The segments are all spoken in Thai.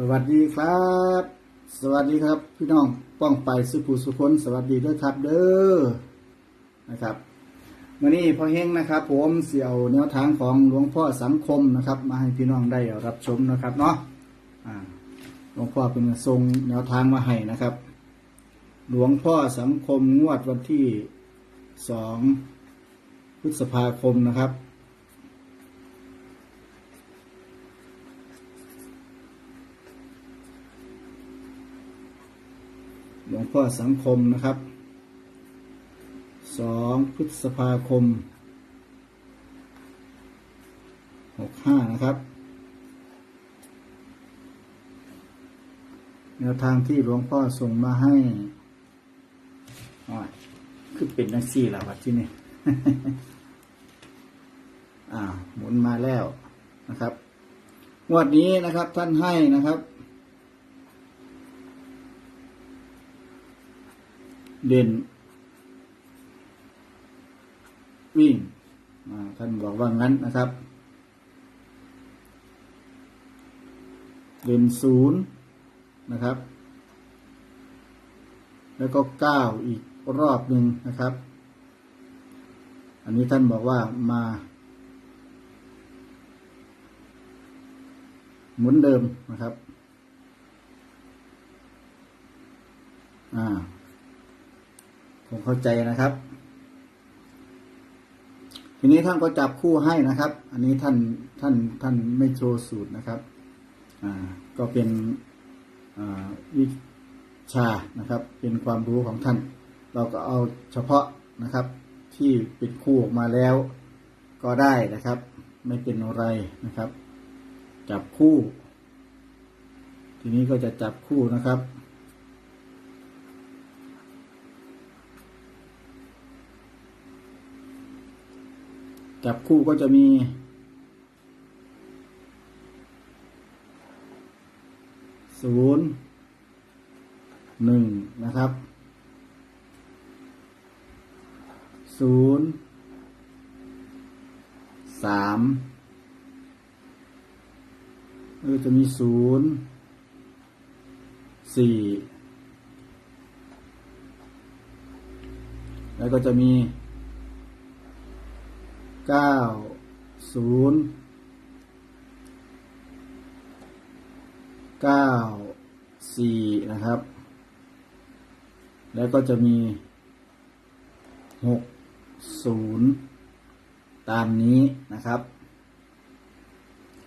สวัสดีครับ สวัสดีครับ พี่น้องป้องไปสุภูสุคนสวัสดีด้วยครับ เด้อนะครับวันนี้พ่อเฮงนะครับ ผมเสี่ยวแนวทางของหลวงพ่อสังคมนะครับ มาให้พี่น้องได้รับชมนะครับเนาะหลวงพ่อเป็นทรงแนวทางมาให้นะครับ หลวงพ่อสังคมงวดวันที่สองพฤษภาคมนะครับ หลวงพ่อสังคมนะครับสองพฤษภาคมหกห้านะครับ แนวทางที่หลวงพ่อส่งมาให้อ๋อคือเป็นนักซี่แล้ววัดที่นี่ อ่า หมุนมาแล้วนะครับ งวดนี้นะครับท่านให้นะครับ เด่น วิ่งท่านบอกว่างั้นนะครับ เด่นศูนย์นะครับ แล้วก็เก้าอีกรอบหนึ่งนะครับ อันนี้ท่านบอกว่ามาหมุนเดิมนะครับ อ่า ผมเข้าใจนะครับ ทีนี้ท่านก็จับคู่ให้นะครับ อันนี้ท่านท่านท่านไม่โชว์สูตรนะครับ อ่า ก็เป็นวิชานะครับ เป็นความรู้ของท่าน เราก็เอาเฉพาะนะครับ ที่เป็นคู่ออกมาแล้ว ก็ได้นะครับ ไม่เป็นอะไรนะครับ จับคู่ ทีนี้ก็จะจับคู่นะครับ จับคู่ก็จะมีศูนย์หนึ่งนะครับศูนย์สามเออจะมีศูนย์สี่แล้วก็จะมี เก้าศูนย์เก้าสี่นะครับ แล้วก็จะมีหกศูนย์ตามนี้นะครับ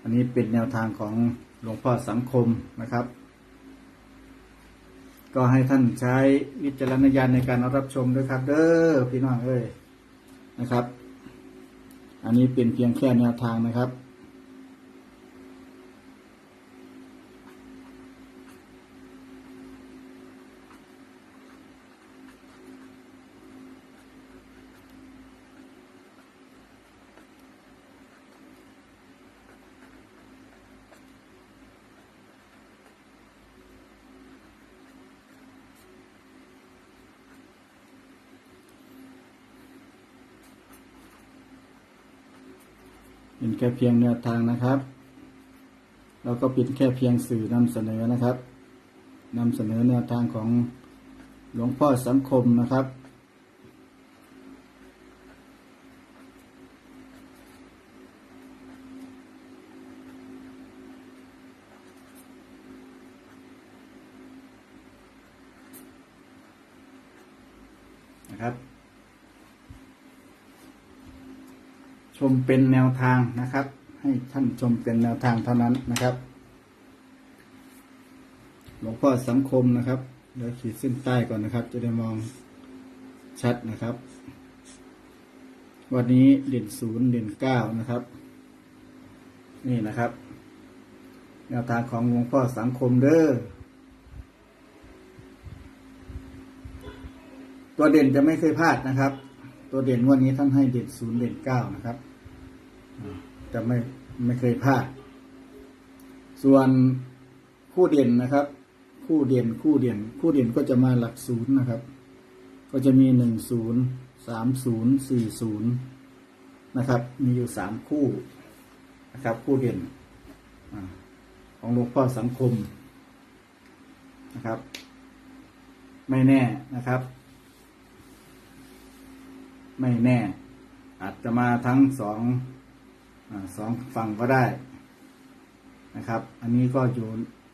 อันนี้เป็นแนวทางของหลวงพ่อสังคมนะครับ ก็ให้ท่านใช้วิจารณญาณในการรับชมด้วยครับ เด้อพี่น้องเอ้ยนะครับ อันนี้เป็นเพียงแค่แนวทางนะครับ เป็นแค่เพียงแนวทางนะครับเราก็เป็นแค่เพียงสื่อนำเสนอนะครับนำเสนอแนวทางของหลวงพ่อสังคมนะครับ นะครับ ชมเป็นแนวทางนะครับ ให้ท่านชมเป็นแนวทางเท่านั้นนะครับหลวงพ่อสังคมนะครับเดี๋ยวขีดเส้นใต้ก่อนนะครับ จะได้มองชัดนะครับ วันนี้เด่นศูนย์เด่นเก้านะครับ นี่นะครับ แนวทางของหลวงพ่อสังคมเด้อตัวเด่นจะไม่เคยพลาดนะครับ ตัวเด่นวันนี้ท่านให้เด่นศูนย์เด่นเก้านะครับ จะไม่ไม่เคยพลาด ส่วนคู่เด่นนะครับ คู่เด่นคู่เด่น คู่เด่นก็จะมาหลักศูนย์นะครับ ก็จะมีหนึ่งศูนย์สามศูนย์สี่ศูนย์นะครับ มีอยู่สามคู่นะครับ คู่เด่นอของหลวงพ่อสังคมนะครับ ไม่แน่นะครับ ไม่แน่ อาจจะมาทั้งสอง สองฝั่งก็ได้นะครับ อันนี้ก็อยู่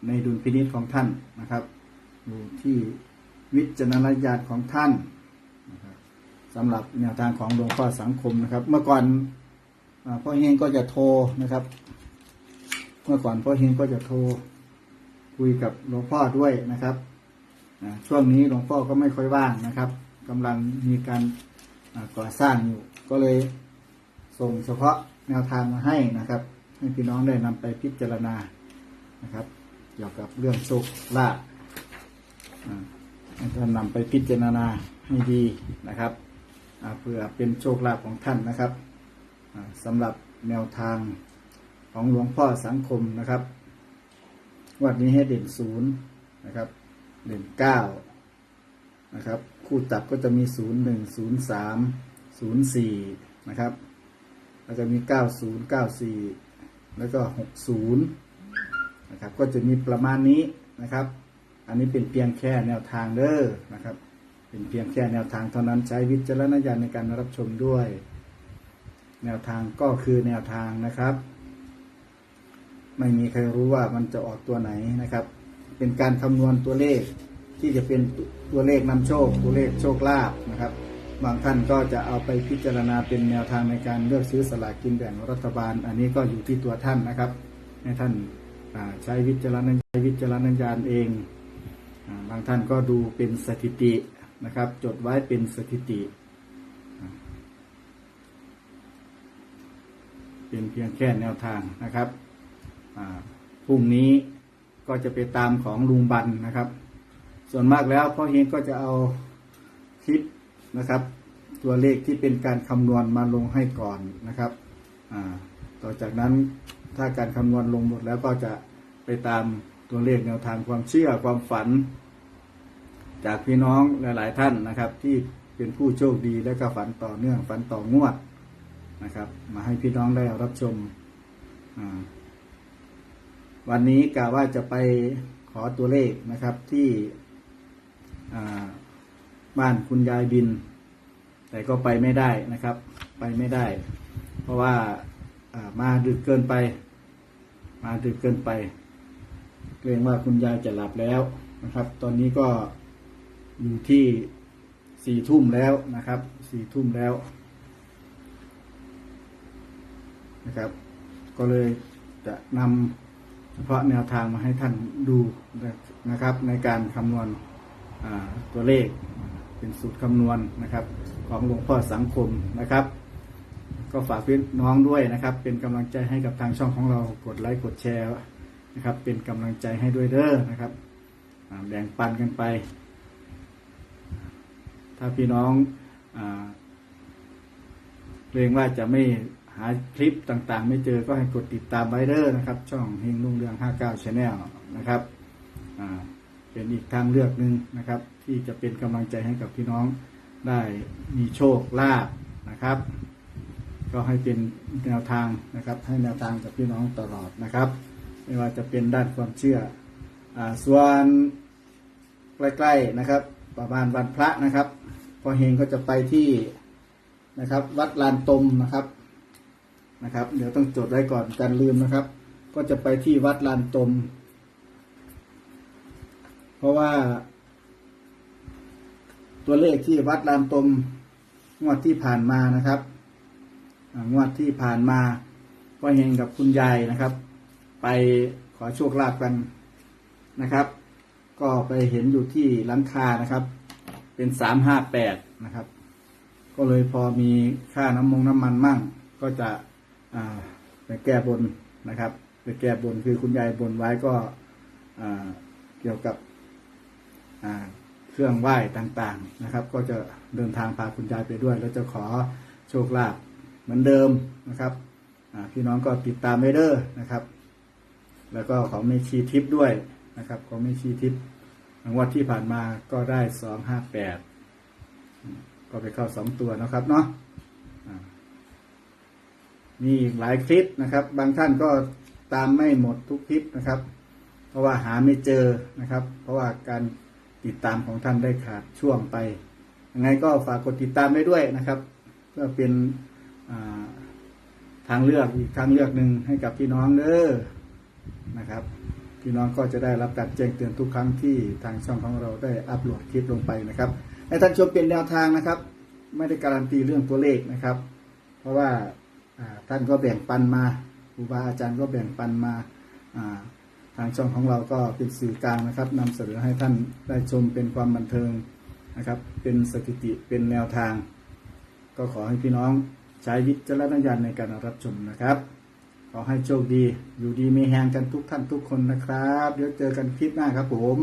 ในดุลพินิจของท่านนะครับ อยู่ที่วิจารณญาณของท่านนะครับสำหรับแนวทางของหลวงพ่อสังคมนะครับ เมื่อก่อนอพ่อเฮงก็จะโทรนะครับ เมื่อก่อนพ่อเฮงก็จะโทรคุยกับหลวงพ่อด้วยนะครับช่วงนี้หลวงพ่อก็ไม่ค่อยว่างนะครับกำลังมีการก่อสร้างอยู่ ก็เลยส่งเฉพาะ แนวทางมาให้นะครับ ให้พี่น้องได้นำไปพิจารณานะครับ เกี่ยวกับเรื่องโชคลาภอ่าให้ท่านนำไปพิจารณาให้ดีนะครับเพื่อเป็นโชคลาภของท่านนะครับสำหรับแนวทางของหลวงพ่อสังคมนะครับ วันนี้ให้เด่นศูนย์นะครับ เด่นเก้านะครับ คู่จับก็จะมีศูนย์หนึ่งศูนย์สามศูนย์สี่นะครับ แล้วก็มีเก้าศูนย์เก้าสี่แล้วก็หกศูนย์นะครับ ก็จะมีประมาณนี้นะครับ อันนี้เป็นเพียงแค่แนวทางเด้อนะครับ เป็นเพียงแค่แนวทางเท่านั้นใช้วิจารณญาณในการรับชมด้วย แนวทางก็คือแนวทางนะครับ ไม่มีใครรู้ว่ามันจะออกตัวไหนนะครับ เป็นการคำนวณตัวเลขที่จะเป็นตัวเลขนำโชค ตัวเลขโชคลาภนะครับ บางท่านก็จะเอาไปพิจารณาเป็นแนวทางในการเลือกซื้อสลากกินแบ่งรัฐบาล อันนี้ก็อยู่ที่ตัวท่านนะครับ ให้ท่านใช้วิจารณใช้วิจารณญาณเองอบางท่านก็ดูเป็นสถิตินะครับ จดไว้เป็นสถิติ เป็นเพียงแค่แนวทางนะครับพรุ่งนี้ก็จะไปตามของลุงบันนะครับ ส่วนมากแล้วพ่อเฮงก็จะเอาคลิป นะครับ ตัวเลขที่เป็นการคำนวณมาลงให้ก่อนนะครับต่อจากนั้นถ้าการคำนวณลงหมดแล้วก็จะไปตามตัวเลขแนวทางความเชื่อความฝัน จากพี่น้องหลาย ๆ ท่านนะครับ ที่เป็นผู้โชคดีและก็ฝันต่อเนื่องฝันต่องวดนะครับ มาให้พี่น้องได้รับชม วันนี้กะว่าจะไปขอตัวเลขนะครับที่อ่า บ้านคุณยายบิน แต่ก็ไปไม่ได้นะครับ ไปไม่ได้ เพราะว่าามาดึกเกินไป มาดึกเกินไป เกรงว่าคุณยายจะหลับแล้วนะครับ ตอนนี้ก็อยู่ที่สี่ทุ่มแล้วนะครับสี่ทุ่มแล้วนะครับ ก็เลยจะนำเฉพาะแนวทางมาให้ท่านดูนะครับ ในการคำนวณตัวเลข เป็นสูตรคำนวณนะครับ ของหลวงพ่อสังคมนะครับ ก็ฝากพี่น้องด้วยนะครับ เป็นกำลังใจให้กับทางช่องของเรากดไลค์กดแชร์นะครับ เป็นกำลังใจให้ด้วยเด้อนะครับแบ่งปันกันไป ถ้าพี่น้องอเกรงว่าจะไม่หาคลิปต่างๆ ไม่เจอก็ให้กดติดตามไว้เด้อนะครับ ช่องเฮงลุงเรือง 59 Channel นะครับ อ่า เป็นอีกทางเลือกหนึ่งนะครับ ที่จะเป็นกำลังใจให้กับพี่น้องได้มีโชคลาภนะครับ ก็ให้เป็นแนวทางนะครับ ให้แนวทางกับพี่น้องตลอดนะครับ ไม่ว่าจะเป็นด้านความเชื่ออส่วนใกล้ๆนะครับ ประมาณวันพระนะครับพอเฮงก็จะไปที่นะครับ วัดลานตมนะครับนะครับ เดี๋ยวต้องจดไว้ก่อนกันลืมนะครับ ก็จะไปที่วัดลานตม เพราะว่า ตัวเลขที่วัดลานตมงวดที่ผ่านมานะครับงวดที่ผ่านมาก็เฮงกับคุณยายนะครับ ไปขอโชคลาภกันนะครับ ก็ไปเห็นอยู่ที่หลังคานะครับ เป็นสามห้าแปดนะครับ ก็เลยพอมีค่าน้ำมงน้ำมันมั่ง ก็จะไปแก้บนนะครับ ไปแก้บนคือคุณยายบนไว้ก็เกี่ยวกับ เครื่องไหว้ต่างๆนะครับ ก็จะเดินทางพาคุณยายไปด้วย แล้วจะขอโชคลาภเหมือนเดิมนะครับพี่น้องก็ติดตามไว้เด้อนะครับ แล้วก็ของเมชีทิปด้วยนะครับของเมชีทิปงวดที่ผ่านมาก็ได้สองห้าแปดก็ไปเข้าสองตัวนะครับเนาะมีอีกหลายคลิปนะครับ บางท่านก็ตามไม่หมดทุกคลิปนะครับ เพราะว่าหาไม่เจอนะครับ เพราะว่าการ ติดตามของท่านได้ขาดช่วงไปยังไงก็ฝากกดติดตามไว้ด้วยนะครับเพื่อเป็นทางเลือกอีกทางเลือกหนึ่งให้กับพี่น้องเด้อนะครับ พี่น้องก็จะได้รับการแจ้งเตือนทุกครั้งที่ทางช่องของเราได้อัปโหลดคลิปลงไปนะครับให้ท่านชมเป็นแนวทางนะครับ ไม่ได้การันตีเรื่องตัวเลขนะครับ เพราะว่าท่านก็แบ่งปันมาครูบาอาจารย์ก็แบ่งปันมา ทางช่องของเราก็เป็นสื่อกลางนะครับนำเสนอให้ท่านได้ชมเป็นความบันเทิงนะครับ เป็นสถิติเป็นแนวทาง ก็ขอให้พี่น้องใช้วิจารณญาณในการรับชมนะครับ ขอให้โชคดี อยู่ดีมีแหงกันทุกท่านทุกคนนะครับ เดี๋ยวเจอกันคลิปหน้าครับผม